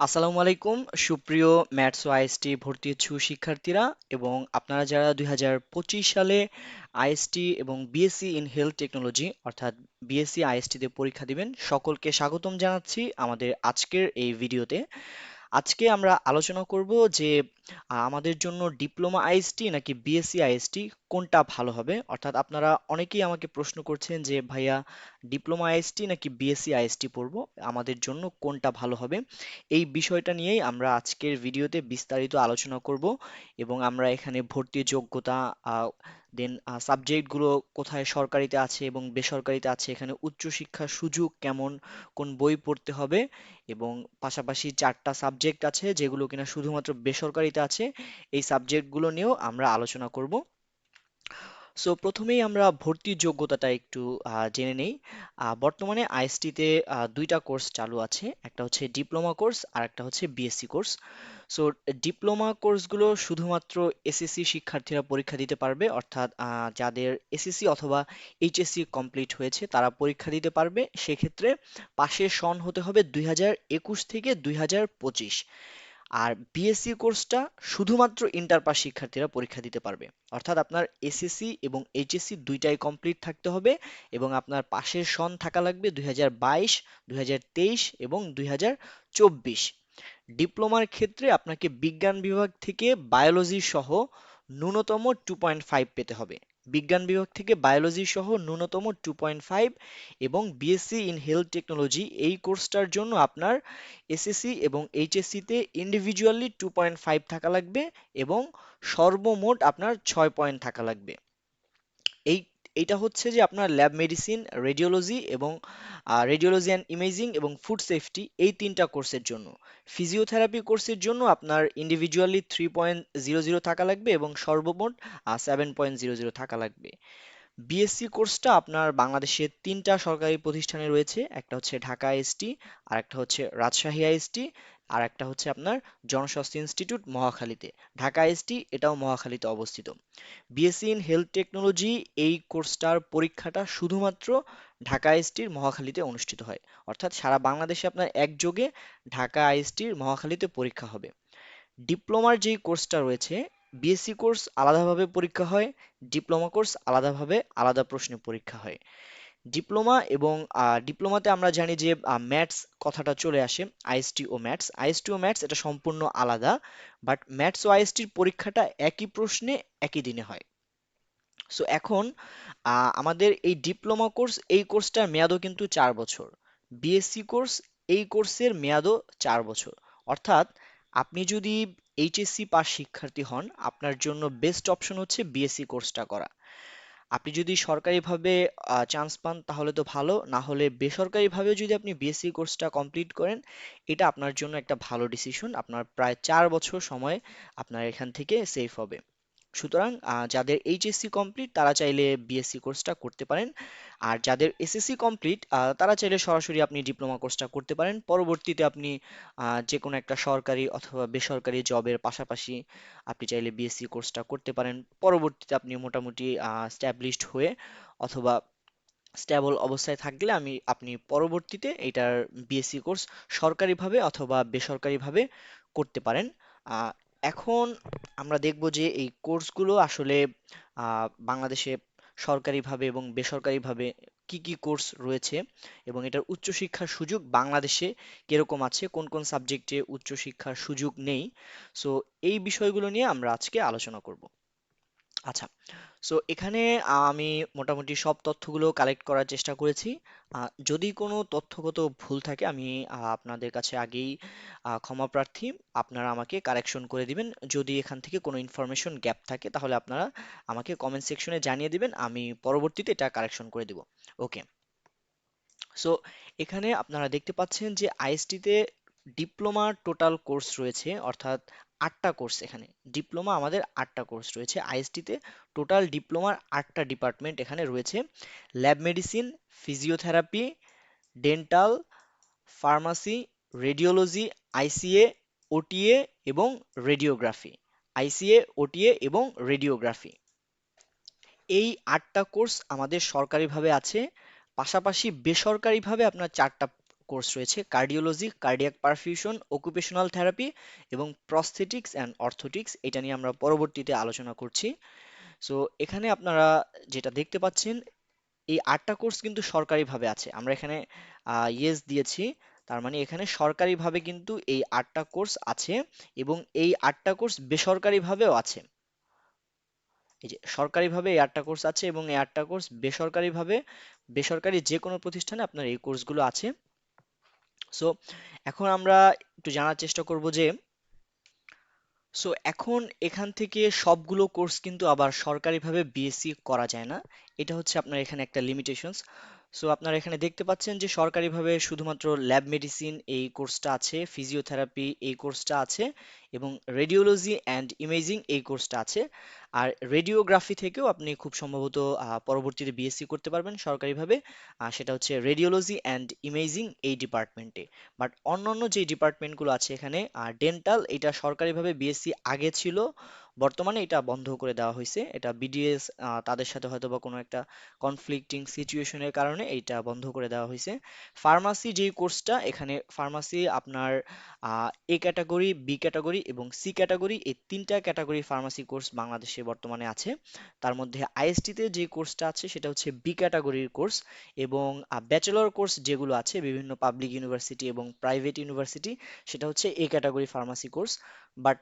আসসালামু আলাইকুম, সুপ্রিয় ম্যাথস ও আইএসটি ভর্তি ইচ্ছু শিক্ষার্থীরা এবং আপনারা যারা দুই হাজার পঁচিশ সালে আইএসটি এবং বিএসসি ইন হেলথ টেকনোলজি অর্থাৎ বিএসসি আইএসটিতে পরীক্ষা দিবেন, সকলকে স্বাগতম জানাচ্ছি আমাদের আজকের এই ভিডিওতে। আজকে আমরা আলোচনা করব যে আমাদের জন্য ডিপ্লোমা আইএসটি নাকি বিএসসি আইএসটি কোনটা ভালো হবে? অর্থাৎ আপনারা অনেকেই আমাকে প্রশ্ন করছেন যে, ভাইয়া, ডিপ্লোমা আইএসটি নাকি বিএসসি আইএসটি পড়ব? আমাদের জন্য কোনটা ভালো হবে? এই বিষয়টা নিয়েই আমরা আজকের ভিডিওতে বিস্তারিত আলোচনা করব এবং আমরা এখানে ভর্তি যোগ্যতা দেন সাবজেক্টগুলো কোথায় সরকারিতে আছে এবং বেসরকারিতে আছে, এখানে উচ্চশিক্ষার সুযোগ কেমন, কোন বই পড়তে হবে এবং পাশাপাশি চারটা সাবজেক্ট আছে যেগুলো কিনা শুধুমাত্র বেসরকারিতে আছে, এই সাবজেক্টগুলো নিয়েও আমরা আলোচনা করব। সো প্রথমেই আমরা ভর্তির যোগ্যতাটা একটু জেনে নেই। বর্তমানে আইএসটিতে দুইটা কোর্স চালু আছে, একটা হচ্ছে ডিপ্লোমা কোর্স আর একটা হচ্ছে বিএসসি কোর্স সো ডিপ্লোমা কোর্সগুলো শুধুমাত্র এসএসসি শিক্ষার্থীরা পরীক্ষা দিতে পারবে, অর্থাৎ যাদের এসএসসি অথবা এইচএসসি কমপ্লিট হয়েছে, তারা পরীক্ষা দিতে পারবে। সেক্ষেত্রে পাশের সন হতে হবে দুই হাজার একুশ থেকে দুই হাজার পঁচিশ। আর বিএসসি কোর্সটা শুধুমাত্র ইন্টার পাস শিক্ষার্থীরা পরীক্ষা দিতে পারবে। অর্থাৎ আপনার এসএসসি এবং এইচএসসি দুইটাই কমপ্লিট থাকতে হবে এবং আপনার পাশের সন থাকা লাগবে দুই হাজার বাইশ এবং দুই হাজার চব্বিশ। ডিপ্লোমার ক্ষেত্রে আপনাকে বিজ্ঞান বিভাগ থেকে বায়োলজি সহ ন্যূনতম টু পয়েন্ট ফাইভ পেতে হবে। বিজ্ঞান বিভাগ থেকে বায়োলজি সহ ন্যূনতম টু পয়েন্ট ফাইভ এবং বিএসসি ইন হেলথ টেকনোলজি এই কোর্সটার জন্য আপনার এসএসসি এবং এইচএসসিতে ইন্ডিভিজুয়ালি টু পয়েন্ট ফাইভ থাকা লাগবে এবং সর্বমোট আপনার ছয় পয়েন্ট থাকা লাগবে। এই এইটা হচ্ছে যে আপনার ল্যাব মেডিসিন রেডিওলজি এবং রেডিওলজি অ্যান্ড ইমেজিং এবং ফুড সেফটি এই তিনটা কোর্সের জন্য। ফিজিওথেরাপি কোর্সের জন্য আপনার individually three point zero zero থাকা লাগবে এবং সর্বমোট সেভেন পয়েন্ট জিরো জিরো থাকা লাগবে। বিএসসি কোর্সটা আপনার বাংলাদেশের তিনটা সরকারি প্রতিষ্ঠানে রয়েছে, একটা হচ্ছে ঢাকা আইএসটি আর একটা হচ্ছে রাজশাহী আইএসটি আর একটা হচ্ছে আপনার জনস্বাস্থ্য ইনস্টিটিউট মহাখালীতে। ঢাকা আইএসটি এটাও মহাখালীতে অবস্থিত। বিএসসি ইন হেলথ টেকনোলজি এই কোর্সটার পরীক্ষাটা শুধুমাত্র ঢাকা আইএসটির মহাখালীতে অনুষ্ঠিত হয়। অর্থাৎ সারা বাংলাদেশে আপনার একযোগে ঢাকা আইএসটির মহাখালীতে পরীক্ষা হবে। ডিপ্লোমার যেই কোর্সটা রয়েছে বিএসসি কোর্স আলাদাভাবে পরীক্ষা হয়, ডিপ্লোমা কোর্স আলাদাভাবে আলাদা প্রশ্নে পরীক্ষা হয়। ডিপ্লোমা এবং ডিপ্লোমাতে আমরা জানি যে ম্যাথস কথাটা চলে আসে, আইএসটি ও ম্যাথস। আইএসটি ও ম্যাথস এটা সম্পূর্ণ আলাদা, বাট ম্যাথস ও আইএসটির পরীক্ষাটা একই প্রশ্নে একই দিনে হয়। সো এখন আমাদের এই ডিপ্লোমা কোর্স, এই কোর্সটার মেয়াদও কিন্তু চার বছর। বিএসসি কোর্স, এই কোর্সের মেয়াদও চার বছর। অর্থাৎ, আপনি যদি এইচএসসি পাস শিক্ষার্থী হন, আপনার জন্য বেস্ট অপশন হচ্ছে বিএসসি কোর্সটা করা। আপনি যদি সরকারিভাবে চান্স পান তাহলে তো ভালো। না হলে বেসরকারিভাবে যদি আপনি বিএসসি কোর্সটা কমপ্লিট করেন, এটা আপনার জন্য একটা ভালো ডিসিশন আপনার প্রায় চার বছর সময় আপনার এখান থেকে সেফ হবে। সুতরাং যাদের এইচএসসি কমপ্লিট তারা চাইলে বিএসসি কোর্সটা করতে পারেন। আর যাদের এসএসসি কমপ্লিট তারা চাইলে সরাসরি আপনি ডিপ্লোমা কোর্সটা করতে পারেন। পরবর্তীতে আপনি যে কোনো একটা সরকারি অথবা বেসরকারি জবের পাশাপাশি আপনি চাইলে বিএসসি কোর্সটা করতে পারেন। পরবর্তীতে আপনি মোটামুটি স্ট্যাবলিশড হয়ে অথবা স্ট্যাবল অবস্থায় থাকলে আমি, আপনি পরবর্তীতে এটার বিএসসি কোর্স সরকারিভাবে অথবা বেসরকারিভাবে করতে পারেন। এখন আমরা দেখব যে এই কোর্সগুলো আসলে বাংলাদেশে সরকারিভাবে এবং বেসরকারিভাবে কি কি কোর্স রয়েছে এবং এটার উচ্চশিক্ষার সুযোগ বাংলাদেশে কীরকম আছে, কোন কোন সাবজেক্টে উচ্চশিক্ষার সুযোগ নেই। সো এই বিষয়গুলো নিয়ে আমরা আজকে আলোচনা করব। আচ্ছা সো এখানে আমি মোটামুটি সব তথ্যগুলো কালেক্ট করার চেষ্টা করেছি। যদি কোনো তথ্যগত ভুল থাকে, আমি আপনাদের কাছে আগেই ক্ষমা প্রার্থী, আপনারা আমাকে কারেকশন করে দিবেন। যদি এখান থেকে কোনো ইনফরমেশন গ্যাপ থাকে, তাহলে আপনারা আমাকে কমেন্ট সেকশনে জানিয়ে দিবেন, আমি পরবর্তীতে এটা কারেকশন করে দিব। ওকে সো এখানে আপনারা দেখতে পাচ্ছেন যে আইএসটিতে ডিপ্লোমা টোটাল কোর্স রয়েছে, অর্থাৎ আটটা কোর্স এখানে। ডিপ্লোমা আমাদের আটটা কোর্স রয়েছে। আইএসটিতে টোটাল ডিপ্লোমার আটটা ডিপার্টমেন্ট এখানে রয়েছে। Lab medicine physiotherapy dental pharmacy radiology ICA OTA এবং রেডিওগ্রাফি আইসিএ ওটিএ এবং রেডিওগ্রাফি এই আটটা কোর্স আমাদের সরকারিভাবে আছে। পাশাপাশি বেসরকারিভাবে আপনার চারটা কোর্স রয়েছে cardiology cardiac perfusion occupational therapy এবং প্রস্থেটিক্স অ্যান্ড অর্থোটিক্স এটা নিয়ে আমরা পরবর্তীতে আলোচনা করছি। সো এখানে আপনারা যেটা দেখতে পাচ্ছেন, এই আটটা কোর্স কিন্তু সরকারিভাবে আছে। আমরা এখানে ইয়েস দিয়েছি, তার মানে এখানে সরকারিভাবে কিন্তু এই আটটা কোর্স আছে এবং এই আটটা কোর্স বেসরকারিভাবেও আছে। এই যে, সরকারিভাবে এই আটটা কোর্স আছে এবং এই আটটা কোর্স বেসরকারিভাবে, বেসরকারি যে কোনো প্রতিষ্ঠানে আপনার এই কোর্সগুলো আছে। সো এখন আমরা একটু জানার চেষ্টা করব যে সো এখন এখান থেকে সবগুলো কোর্স কিন্তু আবার সরকারিভাবে বিএসসি করা যায় না। এটা হচ্ছে আপনার এখানে একটা লিমিটেশনস সো আপনারা এখানে দেখতে পাচ্ছেন যে সরকারিভাবে শুধুমাত্র ল্যাব মেডিসিন এই কোর্সটা আছে ফিজিওথেরাপি এই কোর্সটা আছে। এবং রেডিওলজি অ্যান্ড ইমেজিং এই কোর্সটা আছে। আর রেডিওগ্রাফি থেকেও আপনি খুব সম্ভবত পরবর্তীতে বিএসসি করতে পারবেন সরকারিভাবে। সেটা হচ্ছে রেডিওলজি অ্যান্ড ইমেজিং এই ডিপার্টমেন্টে বাট অন্যান্য যে ডিপার্টমেন্টগুলো আছে এখানে, আর ডেন্টাল এটা সরকারিভাবে বিএসসি আগে ছিল, বর্তমানে এটা বন্ধ করে দেওয়া হয়েছে। এটা বিডিএস তাদের সাথে হয়তো বা কোনো একটা কনফ্লিক্টিং সিচুয়েশনের কারণে এটা বন্ধ করে দেওয়া হয়েছে। ফার্মাসি যেই কোর্সটা এখানে ফার্মাসি আপনার এ ক্যাটাগরি বি ক্যাটাগরি এবং সি ক্যাটাগরি এই তিনটা ক্যাটাগরি ফার্মাসি কোর্স বাংলাদেশে বর্তমানে আছে। তার মধ্যে আইএসটিতে যে কোর্সটা আছে, সেটা হচ্ছে বি ক্যাটাগরির কোর্স এবং ব্যাচেলর কোর্স যেগুলো আছে, বিভিন্ন পাবলিক ইউনিভার্সিটি এবং প্রাইভেট ইউনিভার্সিটি সেটা হচ্ছে A category pharmacy course but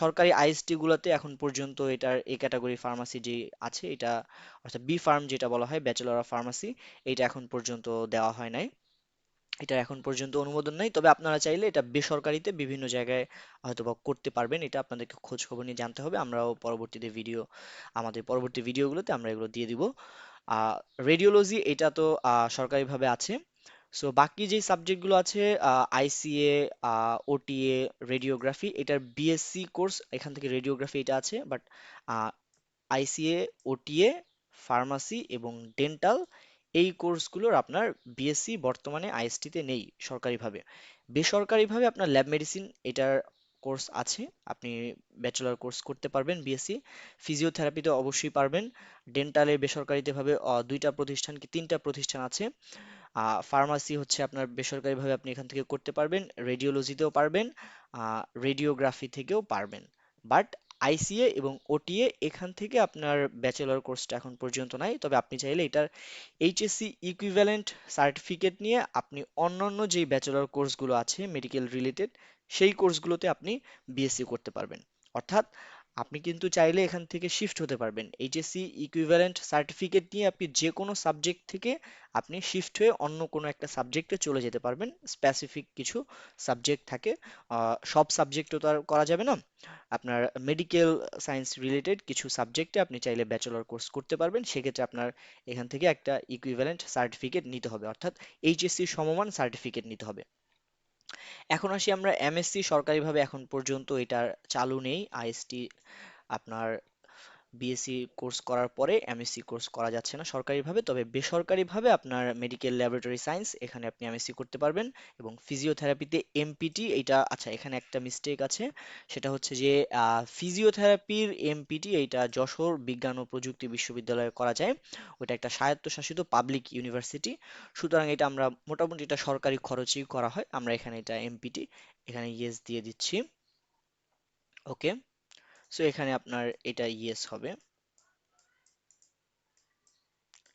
সরকারি আইএসটি গুলোতে এখন পর্যন্ত এটার এ ক্যাটাগরি ফার্মাসি যে আছে, এটা অর্থাৎ বি ফার্ম যেটা বলা হয় ব্যাচেলর অফ ফার্মাসি এটা এখন পর্যন্ত দেওয়া হয় নাই। এটার এখন পর্যন্ত অনুমোদন নাই। তবে আপনারা চাইলে এটা বেসরকারিতে বিভিন্ন জায়গায় হয়তোবা করতে পারবেন। এটা আপনাদেরকে খোঁজ খবর নিয়ে জানতে হবে। আমরাও পরবর্তীতে ভিডিও আমাদের পরবর্তী ভিডিওগুলোতে আমরা এগুলো দিয়ে দিব। রেডিওলজি এটা তো সরকারিভাবে আছে। সো বাকি যে সাবজেক্টগুলো আছে আইসিএ ওটিএ রেডিওগ্রাফি এটার বিএসসি কোর্স এখান থেকে রেডিওগ্রাফি এটা আছে। বাট আইসিএ ওটিএ ফার্মাসি এবং ডেন্টাল এই কোর্সগুলোর আপনার বিএসসি বর্তমানে আইএসটিতে নেই সরকারিভাবে। বেসরকারিভাবে আপনার ল্যাব মেডিসিন এটার কোর্স আছে, আপনি ব্যাচেলর কোর্স করতে পারবেন বিএসসি ফিজিওথেরাপিতে অবশ্যই পারবেন। ডেন্টালে বেসরকারিতে ভাবে দুইটা প্রতিষ্ঠান কি তিনটা প্রতিষ্ঠান আছে। ফার্মাসি হচ্ছে আপনার বেসরকারিভাবে আপনি এখান থেকে করতে পারবেন। রেডিওলজিতেও পারবেন রেডিওগ্রাফি থেকেও পারবেন। বাট আইসিএ এবং ওটিএ এখান থেকে আপনার ব্যাচেলর কোর্সটা এখন পর্যন্ত নাই। তবে আপনি চাইলে এটার এইচএসসি ইকুইভ্যালেন্ট সার্টিফিকেট নিয়ে আপনি অন্যান্য যে ব্যাচেলর কোর্সগুলো আছে মেডিকেল রিলেটেড সেই কোর্সগুলোতে আপনি বিএসসি করতে পারবেন। অর্থাৎ আপনি কিন্তু চাইলে এখান থেকে শিফট হতে পারবেন। এইচএসসি ইকুইভ্যালেন্ট সার্টিফিকেট নিয়ে আপনি যে কোনো সাবজেক্ট থেকে আপনি শিফট হয়ে অন্য কোনো একটা সাবজেক্টে চলে যেতে পারবেন। স্পেসিফিক কিছু সাবজেক্ট থাকে। সব সাবজেক্টও তো আর করা যাবে না। আপনার মেডিকেল সায়েন্স রিলেটেড কিছু সাবজেক্টে আপনি চাইলে ব্যাচেলর কোর্স করতে পারবেন। সেক্ষেত্রে আপনার এখান থেকে একটা ইকুইভ্যালেন্ট সার্টিফিকেট নিতে হবে। অর্থাৎ এইচএসসি সমমান সার্টিফিকেট নিতে হবে। এখন আসি আমরা এমএসসি সরকারিভাবে এখন পর্যন্ত এটার চালু নেই। আইএসটি আপনার বিএসসি কোর্স করার পরে এমএসসি কোর্স করা যাচ্ছে না সরকারিভাবে, তবে বেসরকারিভাবে আপনার মেডিকেল ল্যাবরেটরি সায়েন্স এখানে আপনি এমএসসি করতে পারবেন এবং ফিজিওথেরাপিতে এমপিটি এইটা আচ্ছা এখানে একটা মিস্টেক আছে, সেটা হচ্ছে যে ফিজিওথেরাপির এমপিটি এইটা যশোর বিজ্ঞান ও প্রযুক্তি বিশ্ববিদ্যালয়ে করা যায়। ওটা একটা স্বায়ত্তশাসিত পাবলিক ইউনিভার্সিটি সুতরাং এটা আমরা মোটামুটি এটা সরকারি খরচেই করা হয়। আমরা এখানে এটা এমপিটি এখানে ইয়েস দিয়ে দিচ্ছি। ওকে সো এখানে আপনার এটা ইয়েস হবে।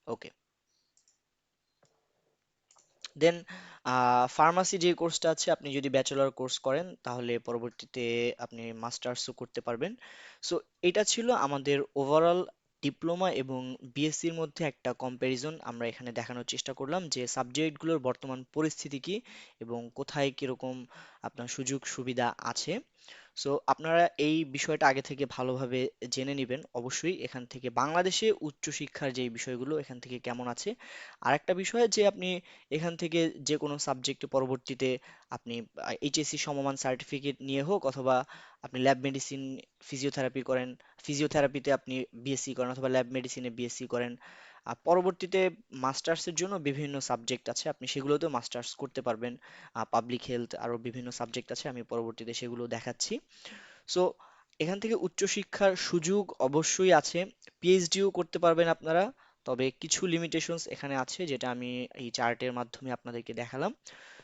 ওকে দেন ফার্মাসি যে কোর্সটা আছে, আপনি যদি ব্যাচেলর কোর্স করেন, তাহলে পরবর্তীতে আপনি মাস্টার্সও করতে পারবেন। সো এটা ছিল আমাদের ওভারঅল ডিপ্লোমা এবং বিএসসির মধ্যে একটা কম্প্যারিজন আমরা এখানে দেখানোর চেষ্টা করলাম, যে সাবজেক্টগুলোর বর্তমান পরিস্থিতি কি এবং কোথায় কীরকম আপনার সুযোগ সুবিধা আছে। সো আপনারা এই বিষয়টা আগে থেকে ভালোভাবে জেনে নেবেন অবশ্যই। এখান থেকে বাংলাদেশে উচ্চশিক্ষার যে বিষয়গুলো, এখান থেকে কেমন আছে। আরেকটা বিষয় যে আপনি এখান থেকে যে কোনো সাবজেক্টে পরবর্তীতে আপনি এইচএসসি সমমান সার্টিফিকেট নিয়ে হোক অথবা আপনি ল্যাব মেডিসিন, ফিজিওথেরাপি করেন, ফিজিওথেরাপিতে আপনি বিএসসি করেন অথবা ল্যাব মেডিসিনে বিএসসি করেন আর পরবর্তীতে মাস্টার্সের জন্য বিভিন্ন সাবজেক্ট আছে, আপনি সেগুলোতেও মাস্টার্স করতে পারবেন। পাবলিক হেলথ আরও বিভিন্ন সাবজেক্ট আছে, আমি পরবর্তীতে সেগুলো দেখাচ্ছি। সো এখান থেকে উচ্চশিক্ষার সুযোগ অবশ্যই আছে পিএইচডিও করতে পারবেন আপনারা, তবে কিছু লিমিটেশনস এখানে আছে, যেটা আমি এই চার্টের মাধ্যমে আপনাদেরকে দেখালাম।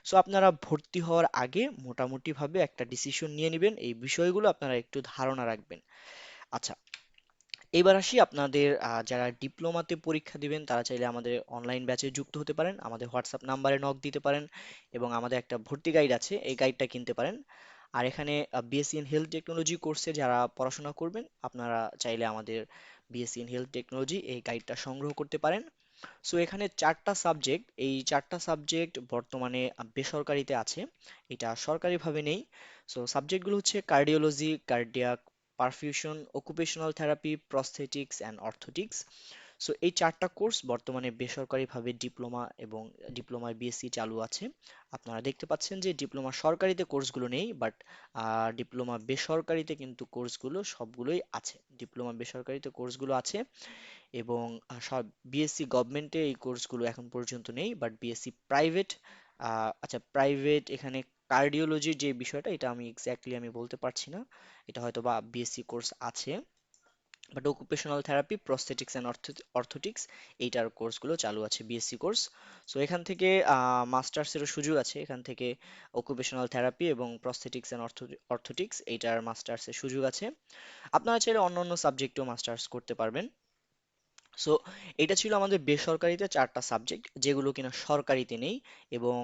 সো আপনারা ভর্তি হওয়ার আগে মোটামুটিভাবে একটা ডিসিশন নিয়ে নেবেন, এই বিষয়গুলো আপনারা একটু ধারণা রাখবেন। আচ্ছা এবার আসি আপনাদের যারা ডিপ্লোমাতে পরীক্ষা দিবেন, তারা চাইলে আমাদের অনলাইন ব্যাচে যুক্ত হতে পারেন। আমাদের হোয়াটসঅ্যাপ নাম্বারে নক দিতে পারেন এবং আমাদের একটা ভর্তি গাইড আছে, এই গাইডটা কিনতে পারেন। আর এখানে বিএসসি ইন হেলথ টেকনোলজি কোর্সে যারা পড়াশোনা করবেন, আপনারা চাইলে আমাদের বিএসসি ইন হেলথ টেকনোলজি এই গাইডটা সংগ্রহ করতে পারেন। সো এখানে চারটা সাবজেক্ট এই চারটা সাবজেক্ট বর্তমানে বেসরকারিতে আছে। এটা সরকারিভাবে নেই। সো সাবজেক্টগুলো হচ্ছে cardiology cardiac perfusion occupational therapy prosthetics and orthotics so এই চারটা কোর্স বর্তমানে বেসরকারিভাবে ডিপ্লোমা এবং ডিপ্লোমায় বিএসসি চালু আছে। আপনারা দেখতে পাচ্ছেন যে ডিপ্লোমা সরকারিতে কোর্সগুলো নেই বাট ডিপ্লোমা বেসরকারিতে কিন্তু কোর্সগুলো সবগুলোই আছে। ডিপ্লোমা বেসরকারিতে কোর্সগুলো আছে এবং সব বিএসসি গভর্নমেন্টে এই কোর্সগুলো এখন পর্যন্ত নেই বাট বিএসসি প্রাইভেট আচ্ছা প্রাইভেট এখানে কার্ডিওলজির যে বিষয়টা, এটা আমি এক্স্যাক্টলি আমি বলতে পারছি না। এটা হয়তো বা বিএসসি কোর্স আছে। But occupational therapy prosthetics and orthotics এইটার কোর্সগুলো চালু আছে বিএসসি কোর্স সো এখান থেকে মাস্টার্সেরও সুযোগ আছে। এখান থেকে অকুপেশনাল থেরাপি এবং প্রস্থেটিক্স অ্যান্ড অর্থোটিক্স এইটার মাস্টার্সের সুযোগ আছে। আপনারা চাইলে অন্য অন্য সাবজেক্টেও মাস্টার্স করতে পারবেন। সো এটা ছিল আমাদের বেসরকারিতে চারটা সাবজেক্ট যেগুলো কিনা সরকারিতে নেই এবং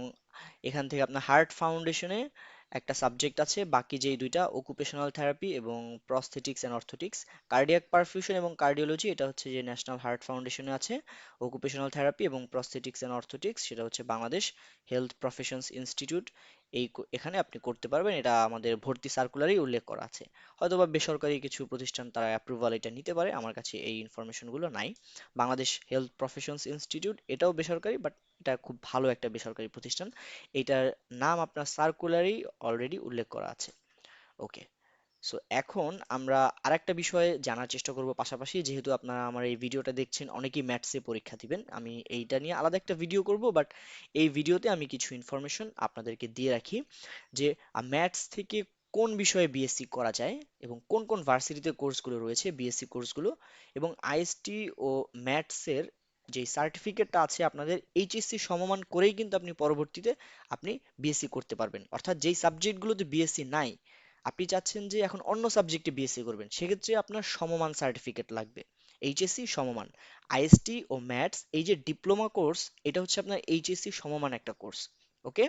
এখান থেকে আপনার হার্ট ফাউন্ডেশনে একটা সাবজেক্ট আছে, বাকি যেই দুইটা অকুপেশনাল থেরাপি এবং prosthetics and orthotics cardiac perfusion এবং কার্ডিওলজি এটা হচ্ছে যে ন্যাশনাল হার্ট ফাউন্ডেশনে আছে অকুপেশনাল থেরাপি এবং প্রস্থেটিক্স অ্যান্ড অর্থোটিক্স সেটা হচ্ছে বাংলাদেশ হেলথ প্রফেশনস ইনস্টিটিউট এই এখানে আপনি করতে পারবেন। এটা আমাদের ভর্তি সার্কুলারেই উল্লেখ করা আছে। হয়তো বা বেসরকারি কিছু প্রতিষ্ঠান তারা অ্যাপ্রুভাল এটা নিতে পারে। আমার কাছে এই ইনফরমেশনগুলো নাই। বাংলাদেশ হেলথ প্রফেশনস ইনস্টিটিউট এটাও বেসরকারি বাট এটা খুব ভালো একটা বেসরকারি প্রতিষ্ঠান। এটার নাম আপনার সার্কুলারেই অলরেডি উল্লেখ করা আছে। ওকে সো এখন আমরা আরেকটা বিষয়ে জানার চেষ্টা করব পাশাপাশি। যেহেতু আপনারা আমার এই ভিডিওটা দেখছেন, অনেকেই ম্যাথসে পরীক্ষা দিবেন। আমি এইটা নিয়ে আলাদা একটা ভিডিও করব, বাট এই ভিডিওতে আমি কিছু ইনফরমেশন আপনাদেরকে দিয়ে রাখি যে ম্যাথস থেকে কোন বিষয়ে বিএসসি করা যায় এবং কোন কোন ভার্সিটিতে কোর্সগুলো রয়েছে বিএসসি কোর্সগুলো এবং আইএসটি ও ম্যাথসের যে সার্টিফিকেটটা আছে আপনাদের এইচএসসি সমমান করেই কিন্তু আপনি পরবর্তীতে আপনি বিএসসি করতে পারবেন। অর্থাৎ যেই সাবজেক্টগুলোতে বিএসসি নাই আপনি চাচ্ছেন যে এখন অন্য সাবজেক্টে বিএসসি করবেন, সেক্ষেত্রে আপনার সমমান সার্টিফিকেট লাগবে। এইচএসসি সমমান আইএসটি ও ম্যাথস এই যে ডিপ্লোমা কোর্স এটা হচ্ছে আপনার এইচএসসি সমমান একটা কোর্স ওকে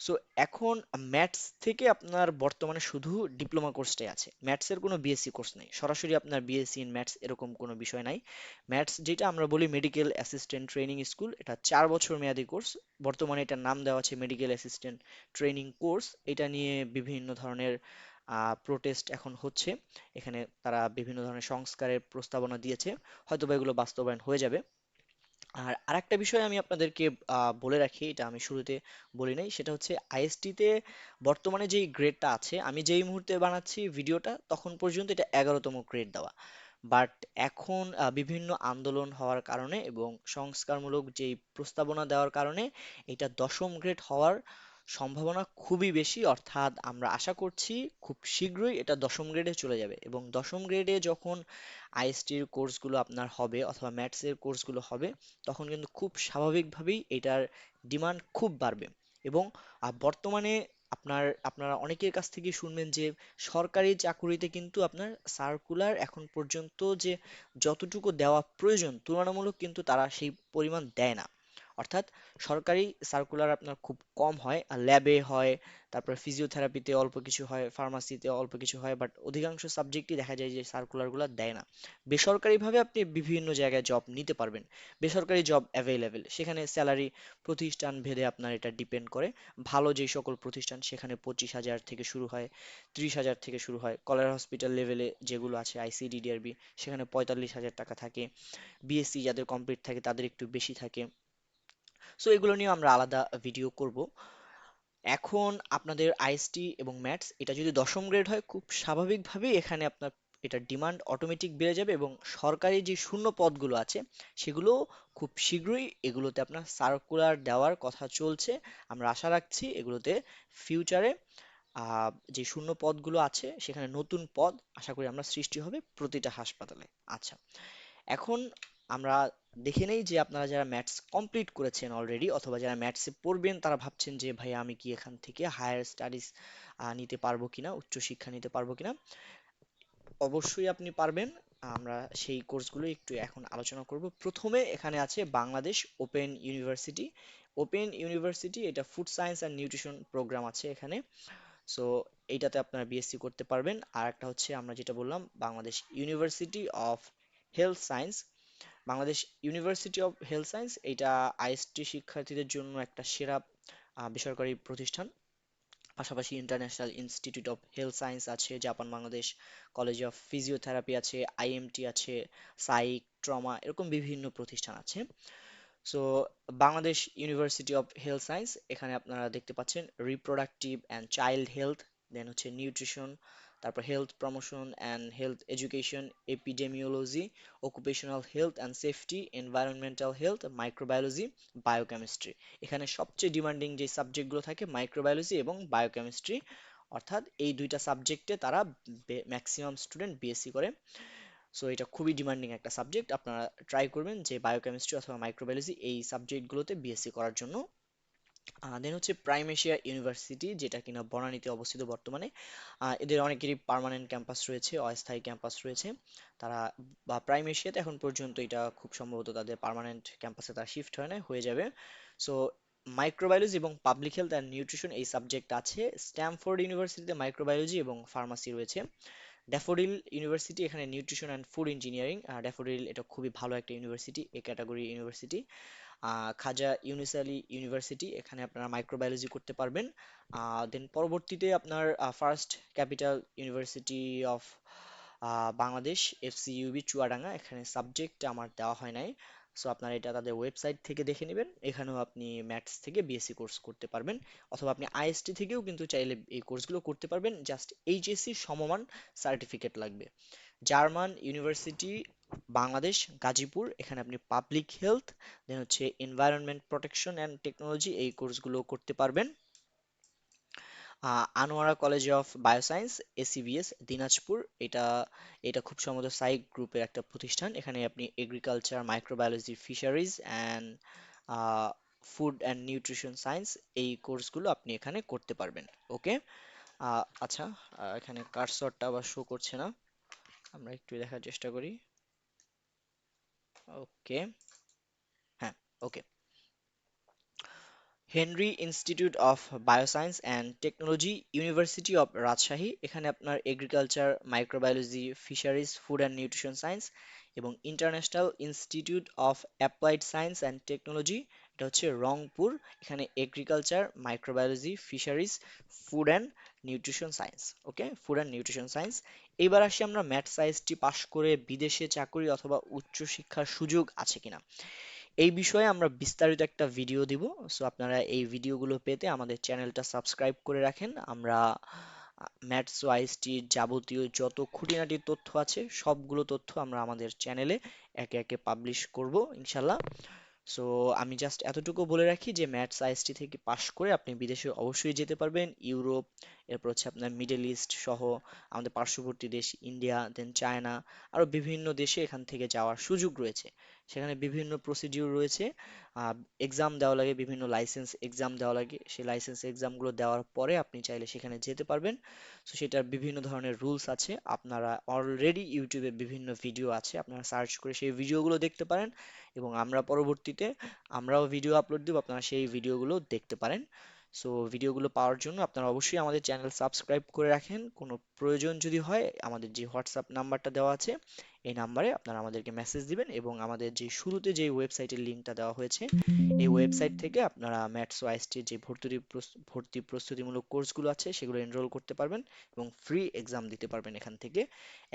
সো এখন ম্যাথস থেকে আপনার বর্তমানে শুধু ডিপ্লোমা কোর্সটাই আছে। ম্যাথসের কোনো বিএসসি কোর্স নেই। সরাসরি আপনার বিএসসি ইন ম্যাথস এরকম কোনো বিষয় নাই। ম্যাথস যেটা আমরা বলি মেডিকেল অ্যাসিস্ট্যান্ট ট্রেনিং স্কুল এটা চার বছর মেয়াদী কোর্স বর্তমানে এটার নাম দেওয়া আছে মেডিকেল অ্যাসিস্ট্যান্ট ট্রেনিং কোর্স এটা নিয়ে বিভিন্ন ধরনের প্রোটেস্ট এখন হচ্ছে। এখানে তারা বিভিন্ন ধরনের সংস্কারের প্রস্তাবনা দিয়েছে। হয়তো বা এগুলো বাস্তবায়ন হয়ে যাবে। আর আরেকটা বিষয় আমি আপনাদেরকে বলে রাখি, এটা আমি শুরুতে বলি নাই, সেটা হচ্ছে আইএসটিতে বর্তমানে যেই গ্রেডটা আছে, আমি যেই মুহূর্তে বানাচ্ছি ভিডিওটা, তখন পর্যন্ত এটা এগারোতম গ্রেড দেওয়া। বাট এখন বিভিন্ন আন্দোলন হওয়ার কারণে এবং সংস্কারমূলক যেই প্রস্তাবনা দেওয়ার কারণে, এটা দশম গ্রেড হওয়ার সম্ভাবনা খুবই বেশি, অর্থাৎ আমরা আশা করছি খুব শীঘ্রই এটা দশম গ্রেডে চলে যাবে। এবং দশম গ্রেডে যখন আইএসটির কোর্সগুলো আপনার হবে অথবা ম্যাথসের কোর্সগুলো হবে, তখন কিন্তু খুব স্বাভাবিকভাবেই এটার ডিমান্ড খুব বাড়বে। এবং বর্তমানে আপনার, আপনারা অনেকের কাছ থেকে শুনবেন যে সরকারি চাকুরিতে কিন্তু আপনার সার্কুলার এখন পর্যন্ত যে যতটুকু দেওয়া প্রয়োজন, তুলনামূলক কিন্তু তারা সেই পরিমাণ দেয় না। অর্থাৎ সরকারি সার্কুলার আপনার খুব কম হয়, আর ল্যাবে হয়, তারপর ফিজিওথেরাপিতে অল্প কিছু হয় ফার্মাসিতে অল্প কিছু হয় বাট অধিকাংশ সাবজেক্টই দেখা যায় যে সার্কুলারগুলো দেয় না। বেসরকারিভাবে আপনি বিভিন্ন জায়গায় জব নিতে পারবেন। বেসরকারি জব অ্যাভেলেবেল সেখানে স্যালারি প্রতিষ্ঠান ভেদে আপনার এটা ডিপেন্ড করে। ভালো যে সকল প্রতিষ্ঠান, সেখানে পঁচিশ হাজার থেকে শুরু হয়, ত্রিশ হাজার থেকে শুরু হয়। কলেরা হসপিটাল লেভেলে যেগুলো আছে আইসিডি ডিআরবি সেখানে পঁয়তাল্লিশ হাজার টাকা থাকে। বিএসসি যাদের কমপ্লিট থাকে, তাদের একটু বেশি থাকে। সো এগুলো নিয়ে আমরা আলাদা ভিডিও করব। এখন আপনাদের আইএসটি এবং ম্যাথস এটা যদি দশম গ্রেড হয়, খুব স্বাভাবিকভাবেই এখানে আপনার এটার ডিমান্ড অটোমেটিক বেড়ে যাবে এবং সরকারি যে শূন্য পদগুলো আছে, সেগুলো খুব শীঘ্রই এগুলোতে আপনার সার্কুলার দেওয়ার কথা চলছে। আমরা আশা রাখছি এগুলোতে ফিউচারে যে শূন্য পদগুলো আছে, সেখানে নতুন পদ আশা করি আমরা সৃষ্টি হবে প্রতিটা হাসপাতালে। আচ্ছা এখন আমরা দেখে নেই যে আপনারা যারা ম্যাথস কমপ্লিট করেছেন অলরেডি অথবা যারা ম্যাথসে পড়বেন, তারা ভাবছেন যে, ভাই, আমি কি এখান থেকে হায়ার স্টাডিজ নিতে পারব কিনা, উচ্চ শিক্ষা নিতে পারব কিনা? অবশ্যই আপনি পারবেন। আমরা সেই কোর্সগুলো একটু এখন আলোচনা করব। প্রথমে এখানে আছে Bangladesh Open University Open University এটা food science and nutrition programme আছে এখানে। সো এইটাতে আপনারা বিএসসি করতে পারবেন। আর একটা হচ্ছে আমরা যেটা বললাম, Bangladesh University of Health Science Bangladesh University of Health Science এটা আইএসটি শিক্ষার্থীদের জন্য একটা সেরা বেসরকারি প্রতিষ্ঠান। পাশাপাশি International Institute of Health Science আছে, Japan, Bangladesh College of Physiotherapy আছে আইএমটি আছে সাইক ট্রমা এরকম বিভিন্ন প্রতিষ্ঠান আছে। So Bangladesh University of Health Science এখানে আপনারা দেখতে পাচ্ছেন reproductive and child health then হচ্ছে নিউট্রিশন তারপর health promotion and health education epidemiology occupational health and safety environmental health microbiology biochemistry এখানে সবচেয়ে ডিমান্ডিং যে সাবজেক্টগুলো থাকে মাইক্রোবায়োলজি এবং বায়োকেমিস্ট্রি অর্থাৎ এই দুইটা সাবজেক্টে তারা ম্যাক্সিমাম স্টুডেন্ট বিএসসি করে। সো এটা খুবই ডিমান্ডিং একটা সাবজেক্ট আপনারা ট্রাই করবেন যে বায়োকেমিস্ট্রি অথবা মাইক্রোবায়োলজি এই সাবজেক্টগুলোতে বিএসসি করার জন্য। দেন হচ্ছে প্রাইম এশিয়া ইউনিভার্সিটি যেটা কিনা বনানীতে অবস্থিত বর্তমানে। এদের অনেকেরই পার্মানেন্ট ক্যাম্পাস রয়েছে, অস্থায়ী ক্যাম্পাস রয়েছে। তারা বা প্রাইম এশিয়াতে এখন পর্যন্ত এটা খুব সম্ভবত তাদের পার্মানেন্ট ক্যাম্পাসে তারা শিফট হয় না, হয়ে যাবে। সো মাইক্রোবায়োলজি এবং পাবলিক হেলথ অ্যান্ড নিউট্রিশন এই সাবজেক্ট আছে। স্ট্যামফোর্ড ইউনিভার্সিটিতে মাইক্রোবায়োলজি এবং ফার্মাসি রয়েছে। ড্যাফোডিল ইউনিভার্সিটি এখানে nutrition and food engineering Daffodil এটা খুবই ভালো একটা university A category university Khaja Yunus Ali University, এখানে আপনারা মাইক্রোবায়োলজি করতে পারবেন। দেন পরবর্তীতে আপনার First Capital University of Bangladesh FCUB Chuadanga, এখানে সাবজেক্ট আমার দেওয়া হয় নাই। সো আপনারা এটা তাদের ওয়েবসাইট থেকে দেখে নেবেন। এখানেও আপনি ম্যাথস থেকে বিএসসি কোর্স করতে পারবেন। অথবা আপনি আইএসটি থেকেও কিন্তু চাইলে এই কোর্সগুলো করতে পারবেন। জাস্ট এইচএসসি সমমান সার্টিফিকেট লাগবে। জার্মান ইউনিভার্সিটি বাংলাদেশ, গাজীপুর, এখানে আপনি পাবলিক হেলথ দেন হচ্ছে এনভায়রনমেন্ট প্রোটেকশন অ্যান্ড টেকনোলজি এই কোর্সগুলো করতে পারবেন। Anowara College of Bioscience ACBS Dinajpur, এটা এটা খুব সম্ভবত সাইক গ্রুপের একটা প্রতিষ্ঠান। এখানে আপনি agriculture microbiology fisheries and food and nutrition science এই কোর্সগুলো আপনি এখানে করতে পারবেন ওকে আচ্ছা এখানে কার্সরটা আবার শো করছে না। আমরা একটু দেখার চেষ্টা করি। ওকে হ্যাঁ okay Henry Institute of Bioscience and Technology University of Rajshahi এখানে আপনার agriculture microbiology fisheries food and nutrition science এবং International Institute of Applied Science and Technology এটা হচ্ছে রংপুর। এখানে agriculture microbiology fisheries food and nutrition science okay food and nutrition science এইবার আসি আমরা math সায়েন্সটি পাশ করে বিদেশে চাকরি অথবা উচ্চশিক্ষার সুযোগ আছে কিনা। এই বিষয়ে আমরা বিস্তারিত একটা ভিডিও দিব সো আপনারা এই ভিডিওগুলো পেতে আমাদের চ্যানেলটা সাবস্ক্রাইব করে রাখেন। আমরা ম্যাথস ওয়াইজটির যাবতীয় যত খুঁটিনাটি তথ্য আছে, সবগুলো তথ্য আমরা আমাদের চ্যানেলে একে একে পাবলিশ করব ইনশাল্লাহ সো আমি জাস্ট এতটুকু বলে রাখি যে ম্যাথস আইএসটি থেকে পাশ করে আপনি বিদেশে অবশ্যই যেতে পারবেন। ইউরোপ এরপর হচ্ছে আপনার মিডল ইস্ট সহ আমাদের পার্শ্ববর্তী দেশ ইন্ডিয়া দেন চায়না আরও বিভিন্ন দেশে এখান থেকে যাওয়ার সুযোগ রয়েছে। সেখানে বিভিন্ন প্রসিডিউর রয়েছে। এক্সাম দেওয়া লাগে, বিভিন্ন লাইসেন্স এক্সাম দেওয়া লাগে। সেই লাইসেন্স এক্সামগুলো দেওয়ার পরে আপনি চাইলে সেখানে যেতে পারবেন। সো সেটার বিভিন্ন ধরনের রুলস আছে। আপনারা অলরেডি ইউটিউবে বিভিন্ন ভিডিও আছে। আপনারা সার্চ করে সেই ভিডিওগুলো দেখতে পারেন এবং আমরা পরবর্তীতে আমরাও ভিডিও আপলোড দিব। আপনারা সেই ভিডিওগুলো দেখতে পারেন। সো ভিডিওগুলো পাওয়ার জন্য আপনারা অবশ্যই আমাদের চ্যানেল সাবস্ক্রাইব করে রাখেন। কোনো প্রয়োজন যদি হয়, আমাদের যে হোয়াটসঅ্যাপ নাম্বারটা দেওয়া আছে, এই নাম্বারে আপনারা আমাদেরকে মেসেজ দিবেন এবং আমাদের যে শুরুতে যে ওয়েবসাইটের লিঙ্কটা দেওয়া হয়েছে, এই ওয়েবসাইট থেকে আপনারা ম্যাথস ওয়াইসটির যে ভর্তি ভর্তি প্রস্তুতিমূলক কোর্সগুলো আছে, সেগুলো এনরোল করতে পারবেন এবং ফ্রি এক্সাম দিতে পারবেন এখান থেকে।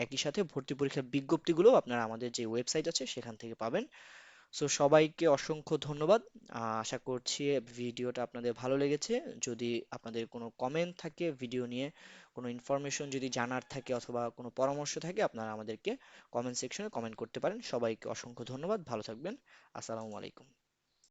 একই সাথে ভর্তি পরীক্ষার বিজ্ঞপ্তিগুলো আপনারা আমাদের যে ওয়েবসাইট আছে, সেখান থেকে পাবেন। সো সবাইকে অসংখ্য ধন্যবাদ। আশা করছি ভিডিওটা আপনাদের ভালো লেগেছে। যদি আপনাদের কোনো কমেন্ট থাকে ভিডিও নিয়ে কোনো ইনফরমেশন যদি জানার থাকে অথবা কোনো পরামর্শ থাকে, আপনারা আমাদেরকে কমেন্ট সেকশনে কমেন্ট করতে পারেন। সবাইকে অসংখ্য ধন্যবাদ। ভালো থাকবেন। আসসালামু আলাইকুম।